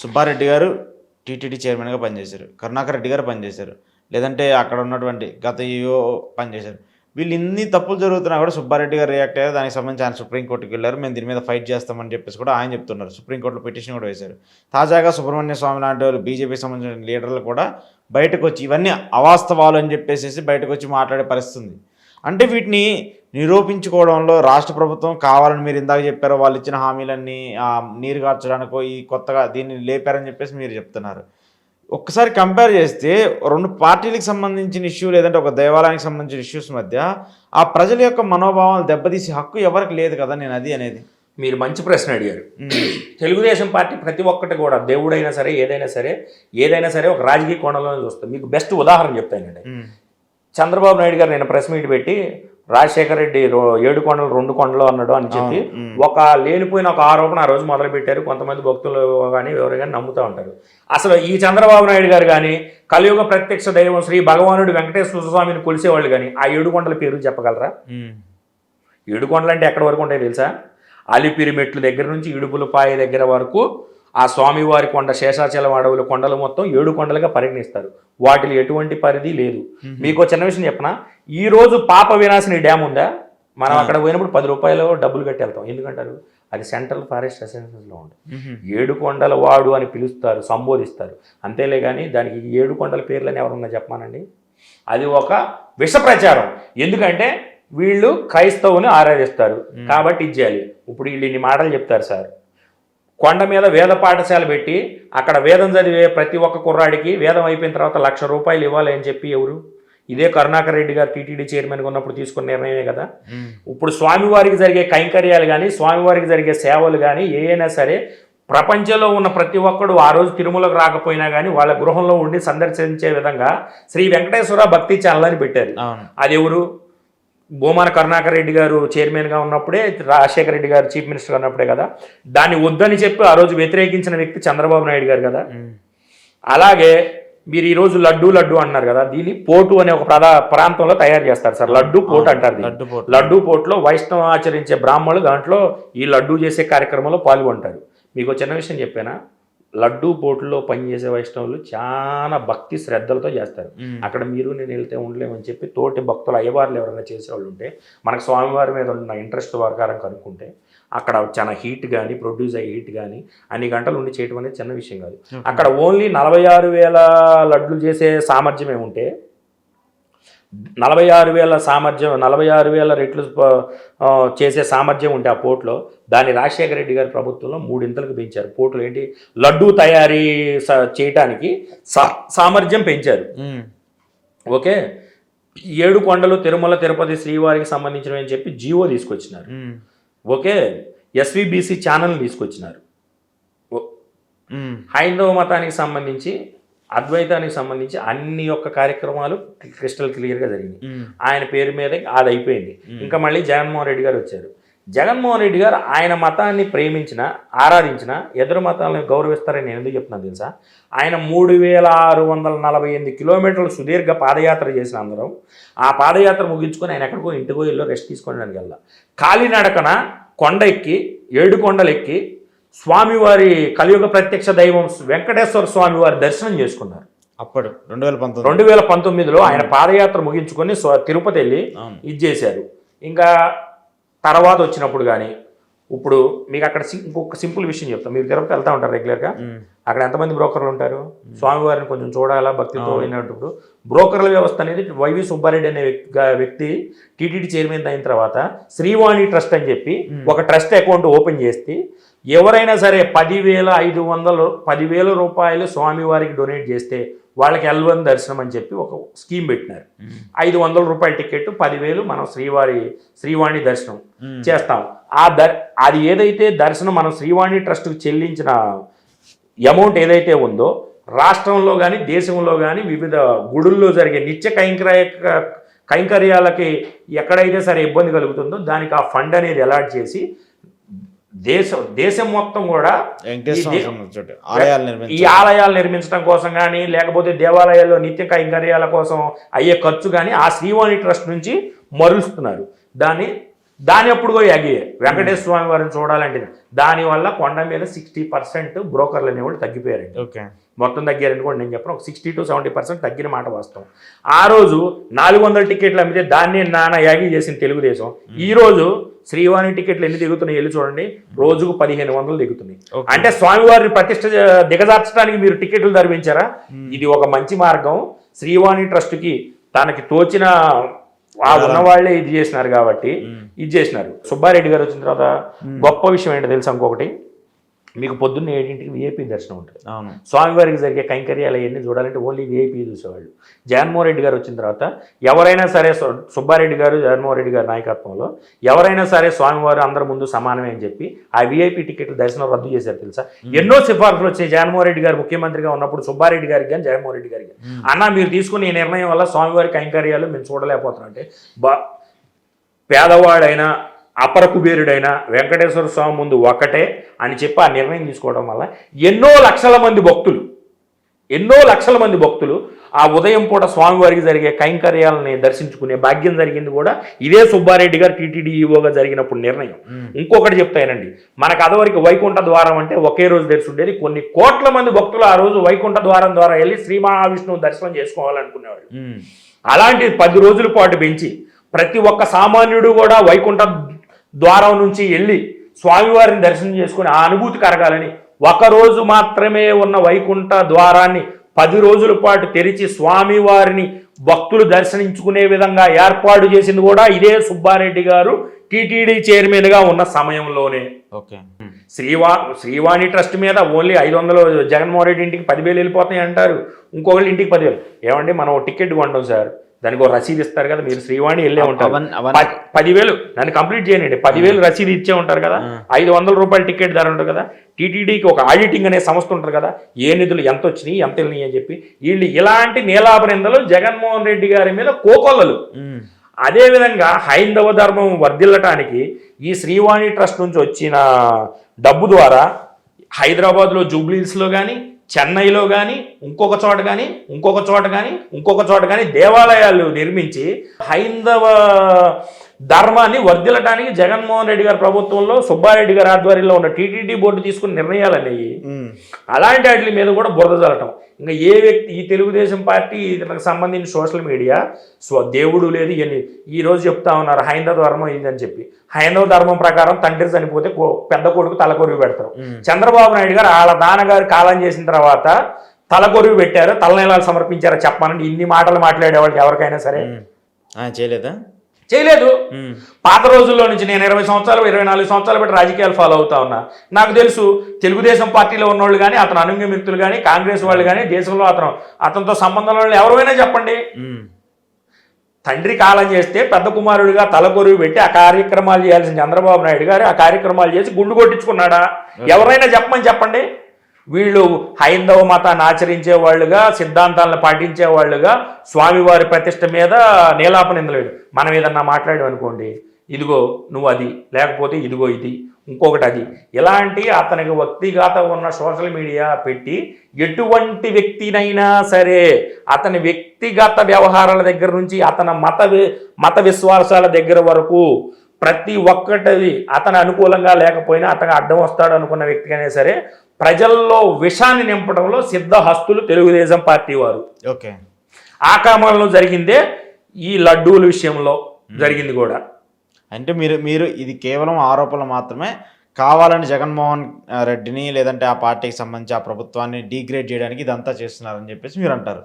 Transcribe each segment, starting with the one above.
సుబ్బారెడ్డి గారు టీటీడీ చైర్మన్గా పనిచేశారు. కరుణాకర్ రెడ్డి గారు పనిచేశారు. లేదంటే అక్కడ ఉన్నటువంటి గత ఈఓ పనిచేశారు. వీళ్ళు ఇన్ని తప్పులు జరుగుతున్నా కూడా సుబ్బారెడ్డి గారు రియాక్ట్ అయ్యారు. దానికి సంబంధించి ఆయన సుప్రీంకోర్టుకి వెళ్ళారు. మేము దీని మీద ఫైట్ చేస్తామని చెప్పేసి కూడా ఆయన చెప్తున్నారు. సుప్రీంకోర్టులో పిటిషన్ కూడా వేశారు. తాజాగా సుబ్రహ్మణ్య స్వామి లాంటి వాళ్ళు బీజేపీకి సంబంధించిన లీడర్లు కూడా బయటకు వచ్చి ఇవన్నీ అవాస్తవాలు అని చెప్పేసి బయటకు వచ్చి మాట్లాడే పరిస్థితి ఉంది. అంటే వీటిని నిరూపించుకోవడంలో రాష్ట్ర ప్రభుత్వం కావాలని మీరు ఇందాక చెప్పారు వాళ్ళు ఇచ్చిన హామీలన్నీ ఆ, నీరు కార్చడానికో ఈ కొత్తగా దీన్ని లేపారని చెప్పేసి మీరు చెప్తున్నారు. ఒక్కసారి కంపేర్ చేస్తే రెండు పార్టీలకు సంబంధించిన ఇష్యూ లేదంటే ఒక దేవాలయానికి సంబంధించిన ఇష్యూస్ మధ్య ఆ ప్రజల యొక్క మనోభావాలు దెబ్బతీసే హక్కు ఎవరికి లేదు కదా నేను అది అనేది. మీరు మంచి ప్రశ్న అడిగారు. తెలుగుదేశం పార్టీ ప్రతి ఒక్కటి కూడా దేవుడైనా సరే ఏదైనా సరే ఏదైనా సరే ఒక రాజకీయ కోణంలోనే చూస్తాం మీకు బెస్ట్ ఉదాహరణ చెప్తానండి. చంద్రబాబు నాయుడు గారు నేను ప్రెస్ మీట్ పెట్టి రాజశేఖర రెడ్డి ఏడు కొండలు రెండు కొండలు అన్నాడు అని చెప్పి. ఒక లేనిపోయిన ఒక ఆరోపణ ఆ రోజు మొదలు పెట్టారు కొంతమంది భక్తులు కానీ ఎవరు కానీ నమ్ముతూ ఉంటారు. అసలు ఈ చంద్రబాబు నాయుడు గారు కానీ కలియుగ ప్రత్యక్ష దైవం శ్రీ భగవానుడు వెంకటేశ్వర స్వామిని కొలిసేవాళ్ళు కానీ ఆ ఏడు కొండల పేరు చెప్పగలరా. ఏడు కొండలు అంటే ఎక్కడ వరకు ఉంటాయి తెలుసా? అలిపిరి మెట్లు దగ్గర నుంచి ఇడుపులపాయ దగ్గర వరకు ఆ స్వామివారి కొండ శేషాచలం అడవుల కొండలు మొత్తం ఏడు కొండలుగా పరిగణిస్తారు. వాటిలో ఎటువంటి పరిధి లేదు. మీకు చిన్న విషయం చెప్పనా? ఈ రోజు పాప వినాశిని డ్యామ్ ఉందా? మనం అక్కడ పోయినప్పుడు పది రూపాయలు డబ్బులు కట్టి వెళ్తాం. ఎందుకంటారు? అది సెంట్రల్ ఫారెస్ట్ ఉంటుంది. ఉమ్. ఏడు కొండల వాడు అని పిలుస్తారు సంబోధిస్తారు. అంతేలే కానీ దానికి ఏడు కొండల పేర్లని ఎవరన్నా చెప్పమానండి? అది ఒక విష ప్రచారం. ఎందుకంటే వీళ్ళు క్రైస్తవుని ఆరాధిస్తారు. కాబట్టి ఇది చేయాలి. ఇప్పుడు వీళ్ళు ఇన్ని మాటలు చెప్తారు సార్. కొండ మీద వేద పాఠశాల పెట్టి అక్కడ వేదం చదివే ప్రతి ఒక్క కుర్రాడికి వేదం అయిపోయిన తర్వాత లక్ష రూపాయలు ఇవ్వాలి అని చెప్పి ఎవరు? ఇదే కరుణాకర్ రెడ్డి గారు టీటీడీ చైర్మన్గా ఉన్నప్పుడు తీసుకున్న నిర్ణయమే కదా. ఇప్పుడు స్వామివారికి జరిగే కైంకర్యాలు కానీ స్వామివారికి జరిగే సేవలు కానీ ఏ అయినా సరే ప్రపంచంలో ఉన్న ప్రతి ఒక్కడు ఆ రోజు తిరుమలకు రాకపోయినా కానీ వాళ్ళ గృహంలో ఉండి సందర్శించే విధంగా శ్రీ వెంకటేశ్వర భక్తి ఛానల్ అని పెట్టారు. అది ఎవరు? భూమాన కరుణాకర్ రెడ్డి గారు చైర్మన్గా ఉన్నప్పుడే రాజశేఖర రెడ్డి గారు చీఫ్ మినిస్టర్ ఉన్నప్పుడే కదా దాన్ని వద్దని చెప్పి ఆ రోజు వ్యతిరేకించిన వ్యక్తి చంద్రబాబు నాయుడు గారు కదా. అలాగే మీరు ఈ రోజు లడ్డు లడ్డు అన్నారు కదా దీన్ని పోటు అనే ఒక ప్రధా ప్రాంతంలో తయారు చేస్తారు సార్ లడ్డు పోటు అంటారు. లడ్డు పోటు. లడ్డు పోటులో వైష్ణవ ఆచరించే బ్రాహ్మణులు దాంట్లో ఈ లడ్డు చేసే కార్యక్రమంలో పాల్గొంటారు మీకు చిన్న విషయం చెప్పానా లడ్డు పోటులో పనిచేసే వైష్ణవులు చాలా భక్తి శ్రద్ధలతో చేస్తారు. అక్కడ మీరు నేను వెళ్తే ఉండలేమని చెప్పి తోటి భక్తులు అయ్యవార్లు ఎవరైనా చేసేవాళ్ళు ఉంటే మనకు స్వామివారి మీద ఉన్న ఇంట్రెస్ట్ ప్రకారం కనుక్కుంటే అక్కడ చాలా హీట్ కానీ ప్రొడ్యూస్ అయ్యే హీట్ కానీ అన్ని గంటలు ఉండి చేయడం అనేది చిన్న విషయం కాదు. అక్కడ ఓన్లీ నలభై ఆరు వేల లడ్లు చేసే సామర్థ్యమే ఉంటే నలభై ఆరు వేల సామర్థ్యం నలభై ఆరు వేల రెట్లు చేసే సామర్థ్యం ఉంటే ఆ పోర్ట్లో దాన్ని రాజశేఖర రెడ్డి గారి ప్రభుత్వంలో మూడింతలకు పెంచారు. పోర్టులు ఏంటి? లడ్డూ తయారీ చేయటానికి సామర్థ్యం పెంచారు. ఓకే? ఏడు కొండలు తిరుమల తిరుపతి శ్రీవారికి సంబంధించినవి అని చెప్పి జియో తీసుకొచ్చినారు. ఓకే? ఎస్విబిసి ఛానల్ తీసుకొచ్చినారు. హైందవ మతానికి సంబంధించి అద్వైతానికి సంబంధించి అన్ని యొక్క కార్యక్రమాలు క్రిస్టల్ క్లియర్గా ఉమ్. ఆయన పేరు మీద అది అయిపోయింది ఇంకా మళ్ళీ జగన్మోహన్ రెడ్డి గారు వచ్చారు. జగన్మోహన్ రెడ్డి గారు ఆయన మతాన్ని ప్రేమించిన ఆరాధించిన ఎదురు మతాలను గౌరవిస్తారని నేను ఎందుకు చెప్తున్నాను తెలుసా? ఆయన మూడు వేల ఆరు వందల నలభై ఎనిమిది కిలోమీటర్లు సుదీర్ఘ పాదయాత్ర చేసిన అందరం ఆ పాదయాత్ర ముగించుకొని ఆయన ఎక్కడికో ఇంటికో ఇల్లు రెస్ట్ తీసుకోవడానికి వెళ్ళా కాలినడకన కొండ ఎక్కి ఏడు కొండలు ఎక్కి స్వామివారి కలియుగ ప్రత్యక్ష దైవం వెంకటేశ్వర స్వామి వారి దర్శనం చేసుకున్నారు. అప్పుడు రెండు వేల పంతొమ్మిది. రెండు వేల పంతొమ్మిదిలో ఆయన పాదయాత్ర ముగించుకొని తిరుపతి వెళ్ళి ఇది చేశారు. ఇంకా తర్వాత వచ్చినప్పుడు కానీ ఇప్పుడు మీకు అక్కడ ఇంకొక సింపుల్ విషయం చెప్తాం. మీరు తిరుపతి వెళ్తా ఉంటారు రెగ్యులర్గా. అక్కడ ఎంతమంది బ్రోకర్లు ఉంటారు? స్వామివారిని కొంచెం చూడాలా భక్తితో అయినప్పుడు. బ్రోకర్ల వ్యవస్థ అనేది వైవి సుబ్బారెడ్డి అనే వ్యక్తి- టీటీడీ చైర్మన్ అయిన తర్వాత శ్రీవాణి ట్రస్ట్ అని చెప్పి ఒక ట్రస్ట్ అకౌంట్ ఓపెన్ చేస్తే ఎవరైనా సరే పదివేల ఐదు వందలు పదివేల రూపాయలు స్వామివారికి డొనేట్ చేస్తే వాళ్ళకి ఎల్వన్ దర్శనం అని చెప్పి ఒక స్కీమ్ పెట్టినారు. ఐదు వందల రూపాయల టికెట్ పదివేలు మనం శ్రీవారి శ్రీవాణి దర్శనం. చేస్తాం. ఆ దర్ అది ఏదైతే దర్శనం మనం శ్రీవాణి ట్రస్ట్కి చెల్లించిన అమౌంట్ ఏదైతే ఉందో రాష్ట్రంలో కానీ దేశంలో కానీ వివిధ గుడుల్లో జరిగే నిత్య కైంకర్య కైంకర్యాలకి ఎక్కడైతే సరే ఇబ్బంది కలుగుతుందో దానికి ఆ ఫండ్ అనేది అలాట్ చేసి దేశం దేశం మొత్తం కూడా ఈ ఆలయాలు నిర్మించడం కోసం కానీ లేకపోతే దేవాలయాల్లో నిత్య కైంకర్యాల కోసం అయ్యే ఖర్చు కానీ ఆ శ్రీవాణి ట్రస్ట్ నుంచి మరులుస్తున్నారు దాన్ని దాని అప్పుడు కూడా ఎగియే వెంకటేశ్వర స్వామి వారిని చూడాలంటే దానివల్ల కొండ మీద సిక్స్టీ పర్సెంట్ బ్రోకర్లు అనేవాళ్ళు తగ్గిపోయారండి. ఓకే. మొత్తం తగ్గారని కూడా నేను చెప్పను. ఒక సిక్స్టీ టు సెవెంటీ పర్సెంట్ తగ్గిన మాట వాస్తవం. ఆ రోజు నాలుగు వందల టికెట్లు అమ్మితే దాన్ని నాన్న యాగి చేసిన తెలుగుదేశం. ఈ రోజు శ్రీవాణి టికెట్లు ఎన్ని దిగుతున్నాయి వెళ్ళి చూడండి. రోజుకు పదిహేను వందలు దిగుతున్నాయి. అంటే స్వామివారిని ప్రతిష్ట దిగజార్చడానికి మీరు టికెట్లు ధరిపించారా ఇది ఒక మంచి మార్గం. శ్రీవాణి ట్రస్ట్కి తనకి తోచిన ఆ ఉన్న వాళ్ళే ఇది చేసినారు కాబట్టి ఇది చేసినారు. సుబ్బారెడ్డి గారు వచ్చిన తర్వాత గొప్ప విషయం ఏంటో తెలుసా ఇంకొకటి? మీకు పొద్దున్న ఏడింటికి విఐపి దర్శనం ఉంటుంది. అవును. స్వామివారికి జరిగే కైంకర్యాలు అవన్నీ చూడాలంటే ఓన్లీ విఐపీ చూసేవాళ్ళు. జగన్మోహన్ రెడ్డి గారు వచ్చిన తర్వాత ఎవరైనా సరే సుబ్బారెడ్డి గారు జగన్మోహన్ రెడ్డి గారి నాయకత్వంలో ఎవరైనా సరే స్వామివారు అందరి ముందు సమానమే అని చెప్పి ఆ విఐపి టికెట్లు దర్శనం రద్దు చేశారు తెలుసా? ఎన్నో సిఫార్సులు వచ్చాయి. జగన్మోహన్ రెడ్డి గారు ముఖ్యమంత్రిగా ఉన్నప్పుడు సుబ్బారెడ్డి గారికి కానీ జగన్మోహన్ రెడ్డి గారికి. అన్న మీరు తీసుకున్న ఈ నిర్ణయం వల్ల స్వామివారి కైంకర్యాలు మేము చూడలేకపోతున్నాం అంటే బా పేదవాడైనా అపర కుబేరుడైనా వెంకటేశ్వర స్వామి ముందు ఒకటే అని చెప్పి ఆ నిర్ణయం తీసుకోవడం వల్ల ఎన్నో లక్షల మంది భక్తులు ఎన్నో లక్షల మంది భక్తులు ఆ ఉదయం పూట స్వామివారికి జరిగే కైంకర్యాలని దర్శించుకునే భాగ్యం జరిగింది కూడా ఇదే సుబ్బారెడ్డి గారు టీటీడీ ఈవోగా జరిగినప్పుడు నిర్ణయం. ఇంకొకటి చెప్తానండి మనకు అదవరకు వైకుంఠ ద్వారం అంటే ఒకే రోజు తెరిచి ఉండేది. కొన్ని కోట్ల మంది భక్తులు ఆ రోజు వైకుంఠ ద్వారం ద్వారా వెళ్ళి శ్రీ మహావిష్ణువు దర్శనం చేసుకోవాలనుకునేవాళ్ళు. అలాంటి పది రోజుల పాటు పెంచి ప్రతి ఒక్క సామాన్యుడు కూడా వైకుంఠ ద్వారం నుంచి వెళ్ళి స్వామివారిని దర్శనం చేసుకుని ఆ అనుభూతి కరగాలని ఒక రోజు మాత్రమే ఉన్న వైకుంఠ ద్వారాన్ని పది రోజుల పాటు తెరిచి స్వామివారిని భక్తులు దర్శనించుకునే విధంగా ఏర్పాటు చేసింది కూడా ఇదే సుబ్బారెడ్డి గారు టీటీడీ చైర్మన్గా ఉన్న సమయంలోనే. ఓకే. శ్రీవా శ్రీవాణి ట్రస్ట్ మీద ఓన్లీ ఐదు వందలు జగన్మోహన్ రెడ్డి ఇంటికి పదివేలు వెళ్ళిపోతాయి అంటారు. ఇంకొకరి ఇంటికి పదివేలు ఏమండి మనం టికెట్ కొంటాం సార్. దానికి ఒక రసీదు ఇస్తారు కదా మీరు శ్రీవాణి వెళ్ళే ఉంటారు. పదివేలు దాన్ని కంప్లీట్ చేయండి పదివేలు రసీదు ఇచ్చే ఉంటారు కదా ఐదు వందల రూపాయల టికెట్ ధర ఉంటుంది కదా టీటీడీకి ఒక ఆడిటింగ్ అనే సంస్థ ఉంటుంది కదా ఏ నిధులు ఎంత వచ్చినాయి ఎంత వెళ్ళినాయి అని చెప్పి వీళ్ళు ఇలాంటి నీలాభరిందలు జగన్మోహన్ రెడ్డి గారి మీద కోకొల్లలు. అదేవిధంగా హైందవ ధర్మం వర్ధిల్లటానికి ఈ శ్రీవాణి ట్రస్ట్ నుంచి వచ్చిన డబ్బు ద్వారా హైదరాబాద్లో జూబ్లీస్లో కానీ చెన్నైలో కానీ ఇంకొక చోట కానీ ఇంకొక చోట కానీ ఇంకొక చోట కానీ దేవాలయాలు నిర్మించి హైందవ ధర్మాన్ని వర్ధిల్లటానికి జగన్మోహన్ రెడ్డి గారి ప్రభుత్వంలో సుబ్బారెడ్డి గారి ఆధ్వర్యంలో ఉన్న టీటీడీ బోర్డు తీసుకున్న నిర్ణయాలు అనేవి. అలాంటి వాటి మీద కూడా బురద చల్లటం ఇంకా ఏ వ్యక్తి ఈ తెలుగుదేశం పార్టీ ఇతనికి సంబంధించిన సోషల్ మీడియా స్వ దేవుడు లేదు ఇవన్నీ. ఈ రోజు చెప్తా ఉన్నారు హైందవ ధర్మం ఏందని చెప్పి. హైందవ ధర్మం ప్రకారం తండ్రి చనిపోతే పెద్ద కొడుకు తలకొరివి పెడతారు. చంద్రబాబు నాయుడు గారు వాళ్ళ నాన్నగారు కాలం చేసిన తర్వాత తలకొరివి పెట్టారు తలనీలాలు సమర్పించారో చెప్పానండి ఇన్ని మాటలు మాట్లాడే వాళ్ళకి ఎవరికైనా సరే. చేయలేదా? చేయలేదు. పాత రోజుల్లో నుంచి నేను ఇరవై సంవత్సరాలు ఇరవై నాలుగు సంవత్సరాలు బట్టి రాజకీయాలు ఫాలో అవుతా ఉన్నా. నాకు తెలుసు తెలుగుదేశం పార్టీలో ఉన్నోళ్ళు కానీ అతను అనుంగ మిత్రులు కానీ కాంగ్రెస్ వాళ్ళు కానీ దేశంలో అతను అతనితో సంబంధం వాళ్ళు ఎవరైనా చెప్పండి. తండ్రి కాలం చేస్తే పెద్ద కుమారుడిగా తలకొరువు పెట్టి ఆ కార్యక్రమాలు చేయాల్సిన చంద్రబాబు నాయుడు గారు ఆ కార్యక్రమాలు చేసి గుండు కొట్టించుకున్నాడా? ఎవరైనా చెప్పమని చెప్పండి. వీళ్ళు హైందవ మతాన్ని ఆచరించే వాళ్ళుగా సిద్ధాంతాలను పాటించే వాళ్ళుగా స్వామివారి ప్రతిష్ట మీద నీలాప నిందలేడు. మనం ఏదన్నా మాట్లాడాం అనుకోండి ఇదిగో నువ్వు అది లేకపోతే ఇదిగో ఇది ఇంకొకటి అది. ఇలాంటి అతనికి వ్యక్తిగత ఉన్న సోషల్ మీడియా పెట్టి ఎటువంటి వ్యక్తినైనా సరే అతని వ్యక్తిగత వ్యవహారాల దగ్గర నుంచి అతని మత మత విశ్వాసాల దగ్గర వరకు ప్రతి ఒక్కటి అతను అనుకూలంగా లేకపోయినా అతను అడ్డం వస్తాడు అనుకున్న వ్యక్తికైనా సరే ప్రజల్లో విషాన్ని నింపడంలో సిద్ధహస్తులు తెలుగుదేశం పార్టీ వారు. ఓకే. ఆ క్రమంలో జరిగిందే ఈ లడ్డూల విషయంలో జరిగింది కూడా. అంటే మీరు మీరు ఇది కేవలం ఆరోపణలు మాత్రమే కావాలని జగన్మోహన్ రెడ్డిని లేదంటే ఆ పార్టీకి సంబంధించి ఆ ప్రభుత్వాన్ని డీగ్రేడ్ చేయడానికి ఇదంతా చేస్తున్నారని చెప్పేసి మీరు అంటారు.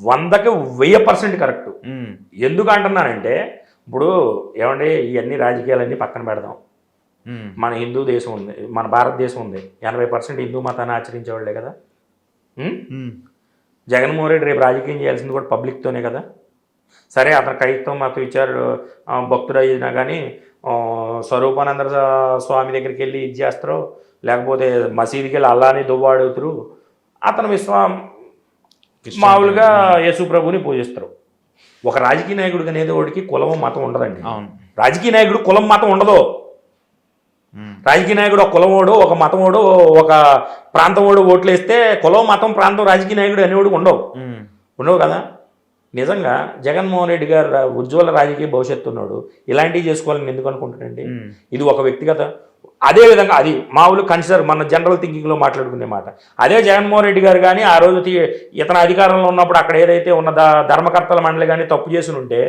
వందకి వెయ్యి పర్సెంట్ కరెక్ట్. ఎందుకు అంటున్నానంటే ఇప్పుడు ఏమండి ఇవన్నీ రాజకీయాలన్నీ పక్కన పెడదాం. మన హిందూ దేశం ఉంది మన భారతదేశం ఉంది. ఎనభై పర్సెంట్ హిందూ మతాన్ని ఆచరించేవాళ్ళే కదా. జగన్మోహన్ రెడ్డి రేపు రాజకీయం చేయాల్సింది కూడా పబ్లిక్తోనే కదా? సరే అతను క్రైస్తవ మతం ఇచ్చారు భక్తుడు అయినా కానీ స్వరూపానంద స్వామి దగ్గరికి వెళ్ళి ఇది చేస్తారు లేకపోతే మసీదుకి వెళ్ళి అల్లాని దువ్వాడుతురు అతను విశ్వం మామూలుగా యేసు ప్రభుని పూజిస్తారు. ఒక రాజకీయ నాయకుడికి అనేది వాడికి కులం మతం ఉండదండి. రాజకీయ నాయకుడు కులం మతం ఉండదు. రాజకీయ నాయకుడు ఒక కులమోడు ఒక మతమోడు ఒక ప్రాంతమోడు ఓట్లు వేస్తే కులం మతం ప్రాంతం రాజకీయ నాయకుడు అనేవాడు ఉండవు. ఉండవు కదా? నిజంగా జగన్మోహన్ రెడ్డి గారు ఉజ్వల రాజకీయ భవిష్యత్తు ఉన్నాడు. ఇలాంటివి చేసుకోవాలని ఎందుకు అనుకుంటాడండి ఉమ్. ఇది ఒక వ్యక్తిగత అదే విధంగా అది మామూలు కన్సిడర్ మన జనరల్ థింకింగ్లో మాట్లాడుకునే మాట. అదే జగన్మోహన్ రెడ్డి గారు కానీ ఆ రోజు ఇతను అధికారంలో ఉన్నప్పుడు అక్కడ ఏదైతే ఉన్న ధర్మకర్తల మండలి కానీ తప్పు చేసి ఉంటే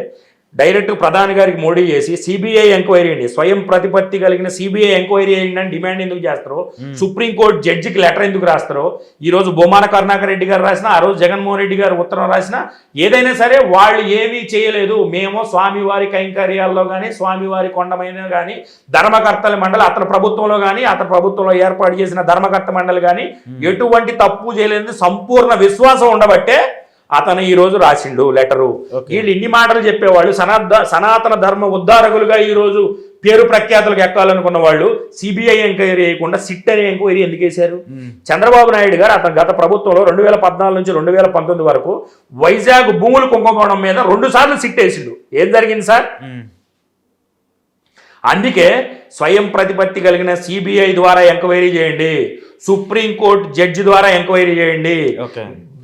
డైరెక్ట్ ప్రధాని గారికి మోడీ చేసి సిబిఐ ఎంక్వైరీ అండి. స్వయం ప్రతిపత్తి కలిగిన సిబిఐ ఎంక్వైరీ అయ్యింది అని డిమాండ్ ఎందుకు చేస్తారో? సుప్రీంకోర్టు జడ్జికి లెటర్ ఎందుకు రాస్తారో? ఈ రోజు బొమ్మాన కరుణాకర్ రెడ్డి గారు రాసినా ఆ రోజు జగన్మోహన్ రెడ్డి గారు ఉత్తరం రాసినా ఏదైనా సరే వాళ్ళు ఏమీ చేయలేదు. మేము స్వామివారి కైంకర్యాల్లో కానీ స్వామివారి కొండమైన కానీ ధర్మకర్తల మండలి అతని ప్రభుత్వంలో కానీ అతని ప్రభుత్వంలో ఏర్పాటు చేసిన ధర్మకర్త మండలి కానీ ఎటువంటి తప్పు చేయలేదు సంపూర్ణ విశ్వాసం ఉండబట్టే అతను ఈ రోజు రాసిండు లెటరు. వీళ్ళు ఇన్ని మాటలు చెప్పేవాళ్ళు సనాత సనాతన ధర్మ ఉద్ధారకులుగా ఈ రోజు పేరు ప్రఖ్యాతులకు ఎక్కాలనుకున్న వాళ్ళు సిబిఐ ఎంక్వైరీ చేయకుండా సిట్ అనే ఎంక్వైరీ ఎందుకు వేశారు. చంద్రబాబు నాయుడు గారు అతను గత ప్రభుత్వంలో రెండు వేల పద్నాలుగు నుంచి రెండు వేల పంతొమ్మిది వరకు వైజాగ్ భూముల కుంభకోణం మీద రెండు సార్లు సిట్ వేసిండు ఏం జరిగింది సార్. అందుకే స్వయం ప్రతిపత్తి కలిగిన సిబిఐ ద్వారా ఎంక్వైరీ చేయండి సుప్రీంకోర్టు జడ్జి ద్వారా ఎంక్వైరీ చేయండి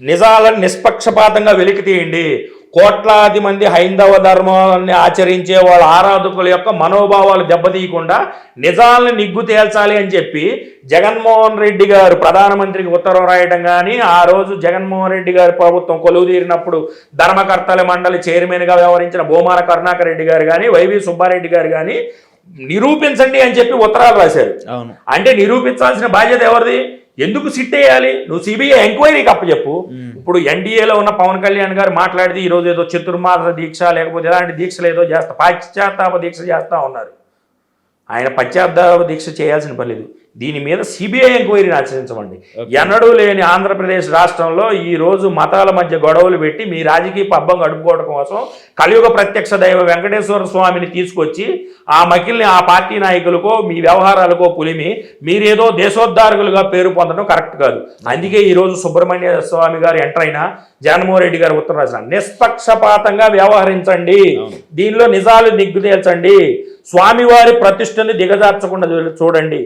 నిజాలను నిష్పక్షపాతంగా వెలికి తీయండి. కోట్లాది మంది హైందవ ధర్మాన్ని ఆచరించే వాళ్ళ ఆరాధకుల యొక్క మనోభావాలు దెబ్బతీయకుండా నిజాలను నిగ్గు తేల్చాలి అని చెప్పి జగన్మోహన్ రెడ్డి గారు ప్రధానమంత్రికి ఉత్తరం రాయడం కానీ ఆ రోజు జగన్మోహన్ రెడ్డి గారి ప్రభుత్వం కొలువు తీరినప్పుడు ధర్మకర్తల మండలి చైర్మన్గా వ్యవహరించిన భూమాన కరుణాకర్ రెడ్డి గారు కానీ వైవి సుబ్బారెడ్డి గారు కానీ నిరూపించండి అని చెప్పి ఉత్తరాలు రాశారు. అవును. అంటే నిరూపించాల్సిన బాధ్యత ఎవరిది? ఎందుకు సిట్ వేయాలి? నువ్వు సిబిఐ ఎంక్వైరీకి అప్పచెప్పు. ఇప్పుడు ఎన్డీఏలో ఉన్న పవన్ కళ్యాణ్ గారు మాట్లాడితే ఈరోజు ఏదో చతుర్మాస దీక్ష లేకపోతే ఎలాంటి దీక్షలు ఏదో చేస్తా పాశ్చాత్తాప దీక్ష చేస్తా ఉన్నారు. ఆయన పశ్చాత్తాప దీక్ష చేయాల్సిన పని లేదు. దీని మీద సిబిఐ ఎంక్వైరీని ఆచరించమండి. ఎన్నడూ లేని ఆంధ్రప్రదేశ్ రాష్ట్రంలో ఈ రోజు మతాల మధ్య గొడవలు పెట్టి మీ రాజకీయ పబ్బం గడుపుకోవడం కోసం కలియుగ ప్రత్యక్ష దైవ వెంకటేశ్వర స్వామిని తీసుకొచ్చి ఆ మకిల్ని ఆ పార్టీ నాయకులకో మీ వ్యవహారాలకో పులిమి మీరేదో దేశోద్ధారకులుగా పేరు పొందడం కరెక్ట్ కాదు. అందుకే ఈ రోజు సుబ్రహ్మణ్య స్వామి గారు ఎంటర్ అయినా జగన్మోహన్ రెడ్డి గారు ఉత్తరం రాసిన నిష్పక్షపాతంగా వ్యవహరించండి. దీనిలో నిజాలు నిగ్గు తేల్చండి. స్వామివారి ప్రతిష్టని దిగజార్చకుండా చూడండి.